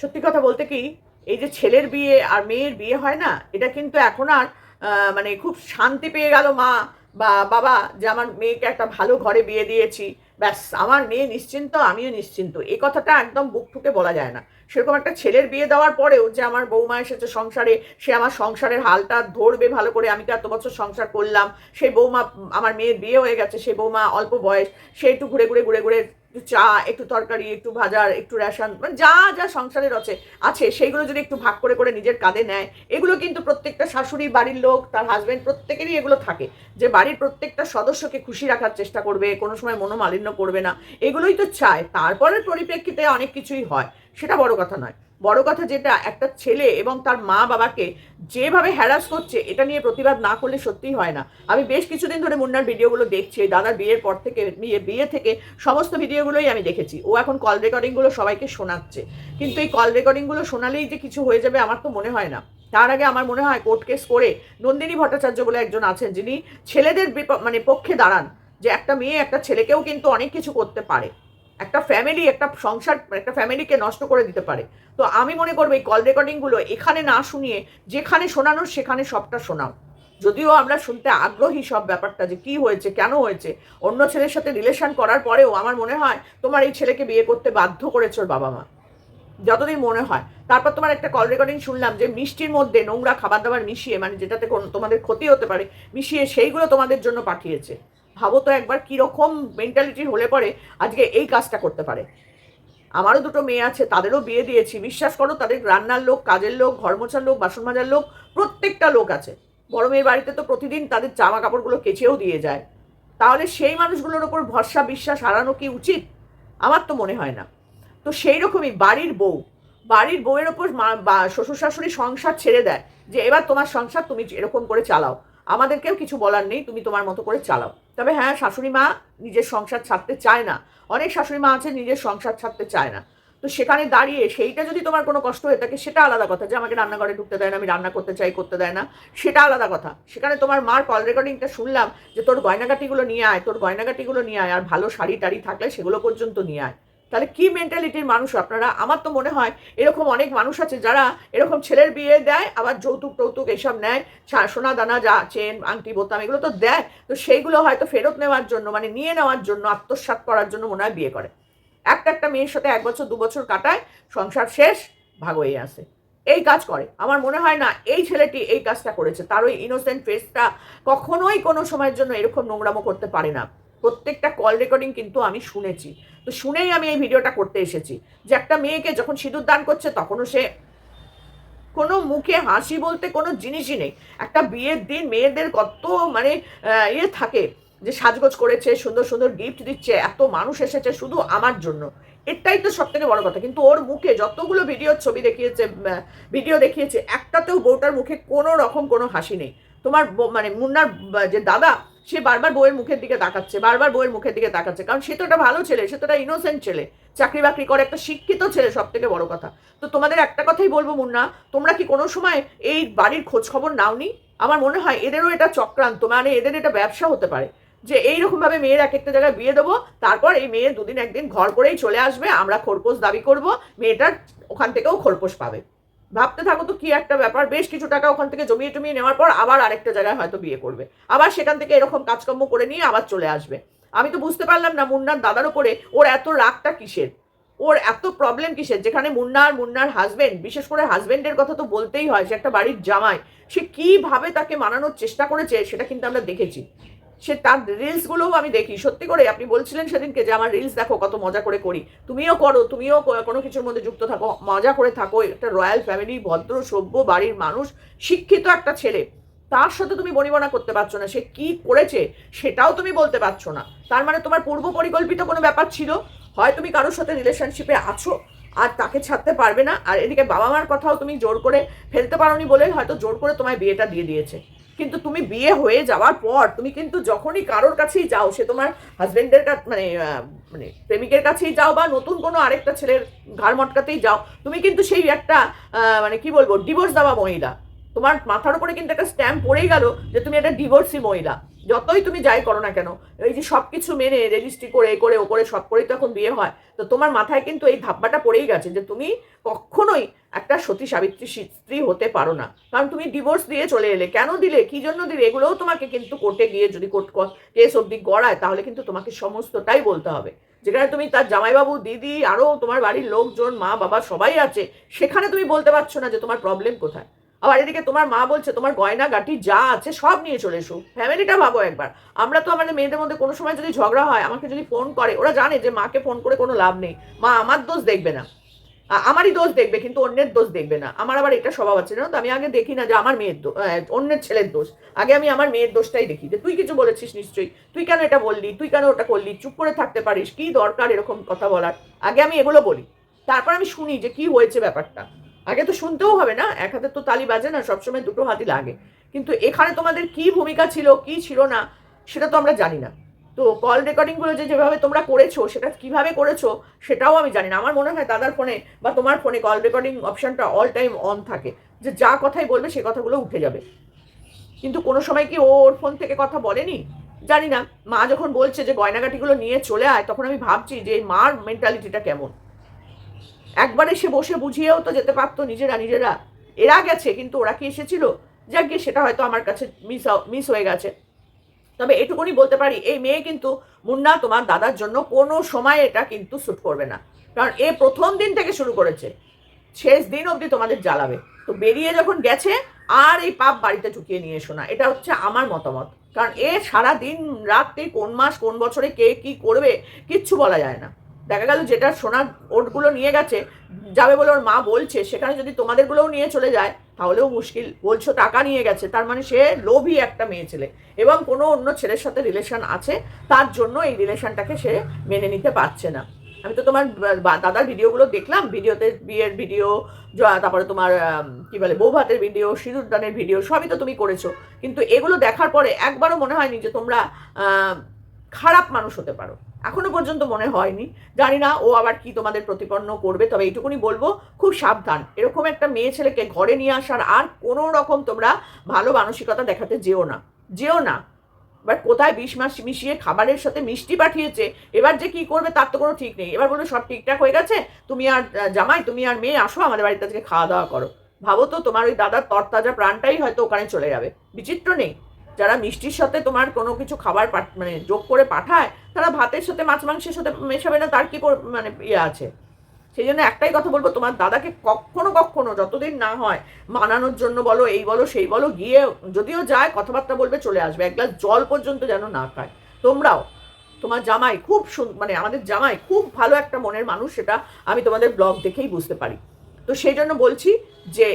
সত্যি কথা বলতে কি, এই যে ছেলের বিয়ে আর মেয়ের বিয়ে হয় না, এটা কিন্তু এখন আর মানে খুব শান্তি পেয়ে গেল মা বা বাবা যে আমার মেয়েকে একটা ভালো ঘরে বিয়ে দিয়েছি। ব্যাস, আমার মেয়ে নিশ্চিন্ত, আমিও নিশ্চিন্ত। এই কথাটা একদম বুক ঠুকে বলা যায় না। সেরকম একটা ছেলের বিয়ে দেওয়ার পরেও যে আমার বৌমা এসেছে সংসারে, সে আমার সংসারের হালটা ধরবে ভালো করে, আমি তো এত বছর সংসার করলাম? সেই বৌমা, আমার মেয়ের বিয়ে হয়ে গেছে, সেই বৌমা অল্প বয়স, সে একটু ঘুরে ঘুরে ঘুরে ঘুরে একটু চা, একটু তরকারি, একটু ভাজার, একটু রেশন মানে যা যা সংসারের আছে আছে, সেইগুলো যদি একটু ভাগ করে করে নিজের কাঁধে নেয়, এগুলো কিন্তু প্রত্যেকটা শাশুড়ি বাড়ির লোক, তার হাজব্যান্ড প্রত্যেকেরই এগুলো থাকে। যে বাড়ির প্রত্যেকটা সদস্যকে খুশি রাখার চেষ্টা করবে, কোনো সময় মনোমালিন্য করবে না, এগুলোই তো চায়। তারপরের পরিপ্রেক্ষিতে অনেক কিছুই হয়, সেটা বড় কথা নয়। বড় কথা যেটা, একটা ছেলে এবং তার মা বাবাকে যেভাবে হ্যারাস করছে, এটা নিয়ে প্রতিবাদ না করলে সত্যিই হয় না। আমি বেশ কিছুদিন ধরে মুন্নার ভিডিওগুলো দেখছি দাদার বিয়ের পর থেকে, বিয়ে বিয়ে থেকে সমস্ত ভিডিওগুলোই আমি দেখেছি। ও এখন কল রেকর্ডিংগুলো সবাইকে শোনাচ্ছে। কিন্তু এই কল রেকর্ডিংগুলো শোনালেই যে কিছু হয়ে যাবে আমার তো মনে হয় না। তার আগে আমার মনে হয় কোর্ট কেস করে নন্দিনী ভট্টাচার্য বলে একজন আছেন, যিনি ছেলেদের মানে পক্ষে দাঁড়ান। যে একটা মেয়ে একটা ছেলেকেও কিন্তু অনেক কিছু করতে পারে। একটা ফ্যামিলি একটা সংসার, একটা ফ্যামিলিকে নষ্ট করে দিতে পারে। তো আমি মনে করব এই কল রেকর্ডিংগুলো এখানে না শুনিয়ে, যেখানে শোনানো সেখানে সবটা শোনাও। যদিও আমরা শুনতে আগ্রহী সব ব্যাপারটা যে কি হয়েছে, কেন হয়েছে, অন্য ছেলের সাথে রিলেশন করার পরেও আমার মনে হয় তোমার এই ছেলেকে বিয়ে করতে বাধ্য করেছে বাবা মা। যতদিন মনে হয়। তারপর তোমার একটা কল রেকর্ডিং শুনলাম যে মিষ্টির মধ্যে নোংরা খাবার দাবার মিশিয়ে মানে যেটাতে তোমাদের ক্ষতি হতে পারে, মিশিয়ে সেইগুলো তোমাদের জন্য পাঠিয়েছে। ভাবো তো একবার কীরকম মেন্টালিটি হলে পরে আজকে এই কাজটা করতে পারে। আমারও দুটো মেয়ে আছে, তাদেরও বিয়ে দিয়েছি। বিশ্বাস করো, তাদের রান্নার লোক, কাজের লোক, ঘর মোছার লোক, বাসন মাজার লোক, প্রত্যেকটা লোক আছে। বড় মেয়ের বাড়িতে তো প্রতিদিন তাদের জামা কাপড়গুলো কেচেও দিয়ে যায়। তাহলে সেই মানুষগুলোর ওপর ভরসা, বিশ্বাস হারানো কি উচিত? আমার তো মনে হয় না। তো সেই রকমই বাড়ির বউ। বাড়ির বউয়ের ওপর শ্বশুর শাশুড়ি সংসার ছেড়ে দেয় যে, এবার তোমার সংসার তুমি এরকম করে চালাও। আমাদেরকেও কিছু বলার নেই, তুমি তোমার মতো করে চালাও। তবে হ্যাঁ শাশুড়ি মা নিজের সংসার ছাড়তে চায় না। অনেক শাশুড়ি মা আছে, নিজের সংসার ছাড়তে চায় না। তো সেখানে দাঁড়িয়ে সেইটা যদি তোমার কোনো কষ্ট হয়ে থাকে, সেটা আলাদা কথা। যে আমাকে রান্নাঘরে ঢুকতে দেয় না, আমি রান্না করতে চাই, করতে দেয় না, সেটা আলাদা কথা। সেখানে তোমার মার কল রেকর্ডিংটা শুনলাম যে তোর গয়নাগাটিগুলো নিয়ে আয়, তোর গয়নাগাটিগুলো নিয়ে আয়, আর ভালো শাড়ি টাড়ি থাকলে সেগুলো পর্যন্ত নিয়ে আয়। তাহলে কি মেন্টালিটির মানুষ আপনারা? আমার তো মনে হয় এরকম অনেক মানুষ আছে যারা এরকম ছেলের বিয়ে দেয়, আবার যৌতুক টৌতুক এইসব নেয় সোনা দানা যা চেন আংটি, বোতাম এগুলো তো দেয়। তো সেইগুলো হয়তো ফেরত নেওয়ার জন্য মানে নিয়ে নেওয়ার জন্য, আত্মসাৎ করার জন্য মনে হয় বিয়ে করে। একটা একটা মেয়ের সাথে এক বছর, দু বছর কাটায়, সংসার শেষ, ভাগ হয়ে আসে। এই কাজ করে। আমার মনে হয় না এই ছেলেটি এই কাজটা করেছে। তার ওই ইনোসেন্ট ফেসটা কখনোই কোনো সময়ের জন্য এরকম নোংরামো করতে পারে না। প্রত্যেকটা কল রেকর্ডিং কিন্তু আমি শুনেছি। তো শুনেই আমি এই ভিডিওটা করতে এসেছি। যে একটা মেয়েকে যখন সিঁদুর দান করছে, তখনও সে কোনো মুখে হাসি বলতে কোনো জিনিসই নেই। একটা বিয়ের দিন মেয়েদের কত মানে ইয়ে থাকে যে সাজগোজ করেছে, সুন্দর সুন্দর গিফট দিচ্ছে, এত মানুষ এসেছে শুধু আমার জন্য। এটাই তো সব থেকে বড় কথা। কিন্তু ওর মুখে যতগুলো ভিডিওর ছবি দেখিয়েছে ভিডিও দেখিয়েছে, একটাতেও বউটার মুখে কোনো রকম কোনো হাসি নেই। তোমার মানে মুন্নার যে দাদা সে বারবার বউয়ের মুখের দিকে তাকাচ্ছে, বারবার বউয়ের মুখের দিকে তাকাচ্ছে। কারণ সে তো একটা ভালো ছেলে, সে তো একটা ইনোসেন্ট ছেলে। চাকরি বাকরি করে একটা শিক্ষিত ছেলে সব থেকে বড় কথা। তো তোমাদের একটা কথাই বলব মুন্না, তোমরা কি কোনো সময় এই বাড়ির খোঁজ খবর নাওনি? আমার মনে হয় এদেরও এটা চক্রান্ত মানে এদের এটা ব্যবসা হতে পারে। যে এইরকম ভাবে মেয়ের এক একটা জায়গায় বিয়ে দেবো, তারপর এই মেয়ে দুদিন একদিন ঘর করেই চলে আসবে, আমরা খোরপোশ দাবি করব, মেয়েটার ওখান থেকেও খোরপোশ পাবে। ভাবতে থাকো তো কি একটা ব্যাপার, বেশ কিছু টাকা ওখান থেকে জমিয়ে টমিয়ে নেওয়ার পর আবার আরেকটা জায়গায় হয়তো বিয়ে করবে। আবার সেখান থেকে এরকম কাজকর্ম করে নিয়ে আবার চলে আসবে। আমি তো বুঝতে পারলাম না মুন্নার দাদার উপরে ওর এত রাগটা কিসের? ওর এত প্রবলেম কিসের? যেখানে মুন্না আর মুন্নার হাজবেন্ড বিশেষ করে হাজবেন্ডের কথা তো বলতেই হয়, সে একটা বাড়ির জামাই। সে কীভাবে তাকে মানানোর চেষ্টা করেছে, সেটা কিন্তু আমরা দেখেছি। সে তার রিলসগুলোও আমি দেখি। সত্যি করে আপনি বলছিলেন সেদিনকে যে, আমার রিলস দেখো, কত মজা করে করি। তুমিও করো, তুমিও কোনো কিছুর মধ্যে যুক্ত থাকো, মজা করে থাকো। একটা রয়্যাল ফ্যামিলি ভদ্র, সভ্য, বাড়ির মানুষ, শিক্ষিত একটা ছেলে। তার সাথে তুমি বনিবনা করতে পারছ না। সে কি করেছে সেটাও তুমি বলতে পারছ না। তার মানে তোমার পূর্ব পরিকল্পিত কোনো ব্যাপার ছিল? হয় তুমি কারোর সাথে রিলেশনশিপে আছো আর তাকে ছাড়তে পারবে না? আর এদিকে বাবা মার কথাও তুমি জোর করে ফেলতে পারোনি বলে হয়তো জোর করে তোমায় বিয়েটা দিয়ে দিয়েছে। কিন্তু তুমি বিয়ে হয়ে যাওয়ার পর, তুমি কিন্তু যখনই কারোর কাছেই যাও, সে তোমার হাজবেন্ডের কাছে মানে মানে প্রেমিকের কাছেই যাও বা নতুন কোনো আরেকটা ছেলের ঘাড় মটকাতেই যাও, তুমি কিন্তু সেই একটা মানে কি বলব ডিভোর্স দেওয়া মহিলা। তোমার মাথার উপরে কিন্তু একটা স্ট্যাম্প পড়েই গেল যে তুমি একটা ডিভোর্সি মহিলা। যতই তুমি যাই করো না কেন, এই যে সব কিছু মেনে রেজিস্ট্রি করে, এ করে, ও করে, সব করেই তো এখন বিয়ে হয়, তো তোমার মাথায় কিন্তু এই ধাপ্পাটা পড়েই গেছে যে তুমি কখনোই একটা সতী সাবিত্রী স্ত্রী হতে পারো না। কারণ তুমি ডিভোর্স দিয়ে চলে এলে, কেন দিলে, কি জন্য দিলে, এগুলোও তোমাকে কিন্তু কোর্টে গিয়ে যদি কোর্ট কেস অব্দি গড়ায়, তাহলে কিন্তু তোমাকে সমস্তটাই বলতে হবে। যেখানে তুমি তার জামাইবাবু, দিদি আরও তোমার বাড়ির লোকজন মা বাবা সবাই আছে, সেখানে তুমি বলতে পারছ না যে তোমার প্রবলেম কোথায়। আবার এদিকে তোমার মা বলছে, তোমার গয়না গাটি যা আছে সব নিয়ে চলে এসো। ফ্যামিলিটা ভাবো একবার। আমরা তো আমাদের মেয়েদের মধ্যে কোনো সময় যদি ঝগড়া হয়, আমাকে যদি ফোন করে, ওরা জানে যে মাকে ফোন করে কোনো লাভ নেই। মা আমার দোষ দেখবে না। আমারই দোষ দেখবে, কিন্তু অন্যের দোষ দেখবে না। আমার আবার এটা স্বভাব আছে, জানো তো? আমি আগে দেখি না যে আমার মেয়ের অন্যের ছেলের দোষ। আগে আমি আমার মেয়ের দোষটাই দেখি। যে তুই কিছু বলেছিস নিশ্চয়ই। তুই কেন এটা বললি? তুই কেন ওটা করলি? চুপ করে থাকতে পারিস। কি দরকার এরকম কথা বলার? আগে আমি এগুলো বলি। তারপর আমি শুনি যে কি হয়েছে ব্যাপারটা। আগে তো শুনতেও হবে না, এক হাতে তো তালি বাজে না, সবসময় দুটো হাতই লাগে। কিন্তু এখানে তোমাদের কি ভূমিকা ছিল, কি ছিল না, সেটা তো আমরা জানি না। তো কল রেকর্ডিংগুলো যে যেভাবে তোমরা করেছ, সেটা কীভাবে করেছ, সেটাও আমি জানি না। আমার মনে হয় দাদার ফোনে বা তোমার ফোনে কল রেকর্ডিং অপশনটা অল টাইম অন থাকে। যে যা কথাই বলবে, সে কথাগুলো উঠে যাবে। কিন্তু কোনো সময় কি ওর ফোন থেকে কথা বলেনি? জানি না। মা যখন বলছে যে গয়নাগাটিগুলো নিয়ে চলে আয়, তখন আমি ভাবছি যে মার মেন্টালিটিটা কেমন। একবার এসে বসে বুঝিয়েও তো যেতে পারতো নিজেরা নিজেরা। এরা গেছে, কিন্তু ওরা কি এসেছিল? যাক সেটা হয়তো আমার কাছে মিস মিস হয়ে গেছে। তবে এটুকুনি বলতে পারি, এই মেয়ে কিন্তু মুন্না, তোমার দাদার জন্য কোনো সময় এটা কিন্তু শ্যুট করবে না। কারণ এ প্রথম দিন থেকে শুরু করেছে। শেষ দিন অবধি তোমাদের জ্বালাবে। তো বেরিয়ে যখন গেছে, আর এই পাপ বাড়িতে ঢুকিয়ে নিয়ে এসো না। এটা হচ্ছে আমার মতামত। কারণ এ সারা দিন রাত্রে, কোন মাস, কোন বছরে কে কি করবে, কিচ্ছু বলা যায় না। দেখা গেল যেটা সোনার ওটগুলো নিয়ে গেছে, যাবে বলে ওর মা বলছে, সেখানে যদি তোমাদেরগুলোও নিয়ে চলে যায়, তাহলেও মুশকিল। বলছো টাকা নিয়ে গেছে, তার মানে সে লোভী একটা মেয়ে ছেলে। এবং কোনো অন্য ছেলের সাথে রিলেশন আছে, তার জন্য এই রিলেশনটাকে সে মেনে নিতে পারছে না। আমি তো তোমার দাদার ভিডিওগুলো দেখলাম, ভিডিওতে বিয়ের ভিডিও তারপরে তোমার কি বলে, বৌভাতের ভিডিও, সিঁদুরদানের ভিডিও, সবই তো তুমি করেছ। কিন্তু এগুলো দেখার পরে একবারও মনে হয়নি যে তোমরা খারাপ মানুষ হতে পারো। এখনও পর্যন্ত মনে হয়নি। জানি না ও আবার কি তোমাদের প্রতিপন্ন করবে, তবে এইটুকুনি বলব, খুব সাবধান। এরকম একটা মেয়ে ছেলেকে ঘরে নিয়ে আসার আর কোনো রকম তোমরা ভালো মানসিকতা দেখাতে যেও না। যেও না। এবার কোথায় বিষ মাস মিশিয়ে খাবারের সাথে মিষ্টি পাঠিয়েছে, এবার যে কি করবে তার তো কোনো ঠিক নেই। এবার বলবে, সব ঠিকঠাক হয়ে গেছে? তুমি আর জামাই, তুমি আর মেয়ে আসো, আমাদের বাড়িতে আজকে খাওয়া দাওয়া করো। ভাবো তো তোমার ওই দাদার তরতাজা প্রাণটাই হয়তো ওখানে চলে যাবে। বিচিত্র নেই। যারা মিষ্টির সাথে তোমার কোনো কিছু খাবার মানে যোগ করে পাঠায়, তারা ভাতের সাথে মাছ মাংসের সাথে মেশাবে না, তার কি মানে ইয়ে আছে? সেই জন্য একটাই কথা বলব, তোমার দাদাকে কখনো কখনো যতদিন না হয় মানানোর জন্য বলো, এই বলো, সেই বলো, গিয়ে যদিও যায়, কথাবার্তা বলবে, চলে আসবে। এক গ্লাস জল পর্যন্ত যেন না খায়। তোমরাও, তোমার জামাই খুব মানে আমাদের জামাই খুব ভালো একটা মনের মানুষ, সেটা আমি তোমাদের ব্লগ দেখেই বুঝতে পারি। তো সেই জন্য বলছি যে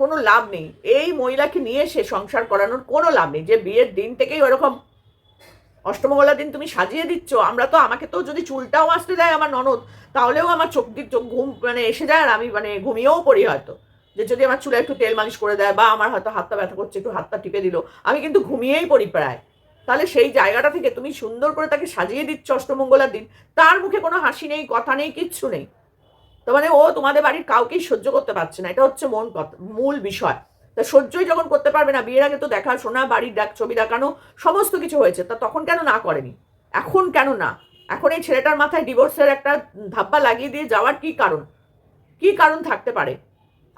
কোনো লাভ নেই। এই মহিলাকে নিয়ে সে সংসার করানোর কোনো লাভ নেই। যে বিয়ের দিন থেকেই ওরকম অষ্টমঙ্গলার দিন তুমি সাজিয়ে দিচ্ছ, আমরা তো আমাকে তো যদি চুলটাও আসতে দেয় আমার ননদ, তাহলেও আমার চোখ দিক চোখ ঘুম মানে এসে যায় আর আমি মানে ঘুমিয়েও পড়ি হয়তো। যে যদি আমার চুলে একটু তেল মালিশ করে দেয় বা আমার হয়তো হাতটা ব্যথা করছে, একটু হাতটা টিপে দিল, আমি কিন্তু ঘুমিয়েই পড়ি প্রায়। তাহলে সেই জায়গাটা থেকে তুমি সুন্দর করে তাকে সাজিয়ে দিচ্ছ অষ্টমঙ্গলার দিন। তার মুখে কোনো হাসি নেই, কথা নেই, কিচ্ছু নেই। তো মানে ও তোমাদের বাড়ির কাউকেই সহ্য করতে পারছে না। এটা হচ্ছে মন কথা, মূল বিষয়। তা সহ্যই যখন করতে পারবে না, বিয়ের আগে তো দেখা, শোনা বাড়ির ডাক, ছবি দেখানো, সমস্ত কিছু হয়েছে। তা তখন কেন না করেনি? এখন কেন না? এখন এই ছেলেটার মাথায় ডিভোর্সের একটা ধাপ্পা লাগিয়ে দিয়ে যাওয়ার কি কারণ? কি কারণ থাকতে পারে?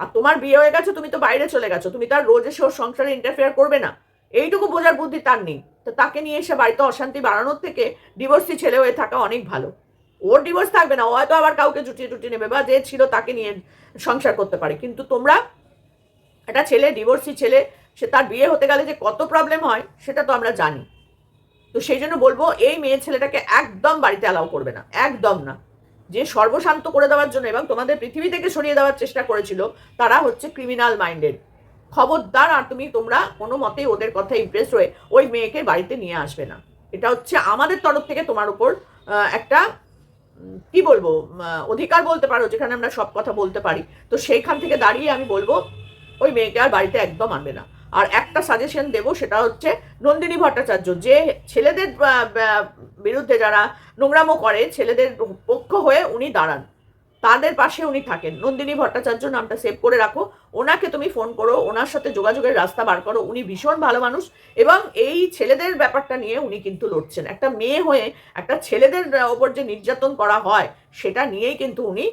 আর তোমার বিয়ে হয়ে গেছে, তুমি তো বাইরে চলে গেছো, তুমি তার রোজ এসে ওর সংসারে ইন্টারফেয়ার করবে না। এইটুকু বোঝার বুদ্ধি তার নেই। তো তাকে নিয়ে এসে বাড়িতে অশান্তি বাড়ানোর থেকে ডিভোর্সি ছেলে হয়ে থাকা অনেক ভালো। ওর ডিভোর্স থাকবে না হয়তো আবার কাউকে জুটিয়ে টুটিয়ে নেবে বা যে ছিল তাকে নিয়ে সংসার করতে পারে। কিন্তু তোমরা একটা ছেলে ডিভোর্সি ছেলে, সে তার বিয়ে হতে গেলে যে কত প্রবলেম হয়, সেটা তো আমরা জানি। তো সেই জন্য বলব, এই মেয়ে ছেলেটাকে একদম বাড়িতে অ্যালাউ করবে না, একদম না। যে সর্বশান্ত করে দেওয়ার জন্য এবং তোমাদের পৃথিবী থেকে সরিয়ে দেওয়ার চেষ্টা করেছিল, তারা হচ্ছে ক্রিমিনাল মাইন্ডেড খবরদার, আর তুমি, তোমরা কোনো মতেই ওদের কথা ইমপ্রেস হয়ে ওই মেয়েকে বাড়িতে নিয়ে আসবে না। এটা হচ্ছে আমাদের তরফ থেকে তোমার উপর একটা কি বলব অধিকার বলতে পারো, যেখানে আমরা সব কথা বলতে পারি। তো সেইখান থেকে দাঁড়িয়ে আমি বলব, ওই মেয়েকে আর বাড়িতে একদম আনবে না। আর একটা সাজেশন দেব, সেটা হচ্ছে নন্দিনী ভট্টাচার্য, যে ছেলেদের বিরুদ্ধে যারা নোংরামো করে, ছেলেদের পক্ষ হয়ে উনি দাঁড়ান। তাদের পাশে উনি থাকেন। নন্দিনী ভট্টাচার্য নামটা সেভ করে রাখো। ওনাকে তুমি ফোন করো, ওনার সাথে যোগাযোগের রাস্তা বার করো। উনি ভীষণ ভালো মানুষ এবং এই ছেলেদের ব্যাপারটা নিয়ে উনি কিন্তু লড়ছেন। একটা মেয়ে হয়ে একটা ছেলেদের ওপর যে নির্যাতন করা হয়, সেটা নিয়েই কিন্তু উনি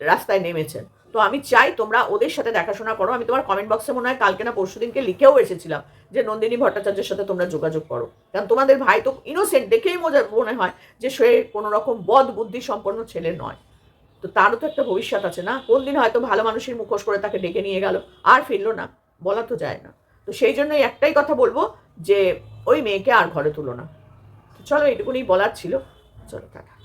রাস্তায় নেমেছেন। তো আমি চাই তোমরা ওদের সাথে দেখাশোনা করো। আমি তোমার কমেন্ট বক্সে মনে হয় কালকে না পরশু দিনকে লিখেও এসেছিলাম যে, নন্দিনী ভট্টাচার্যের সাথে তোমরা যোগাযোগ করো। কারণ তোমাদের ভাই তো ইনোসেন্ট দেখেই মজা মনে হয় যে, সে কোনো রকম বদ বুদ্ধি সম্পন্ন ছেলে নয়। তো তারও তো একটা ভবিষ্যৎ আছে না? কোন দিন হয়তো ভালো মানুষের মুখোশ করে তাকে ডেকে নিয়ে গেল। আর ফিরলো না। বলা তো যায় না। তো সেই জন্যই একটাই কথা বলব যে, ওই মেয়েকে আর ঘরে তুলো না। চলো এটুকুনি বলার ছিল। চলো, টাটা।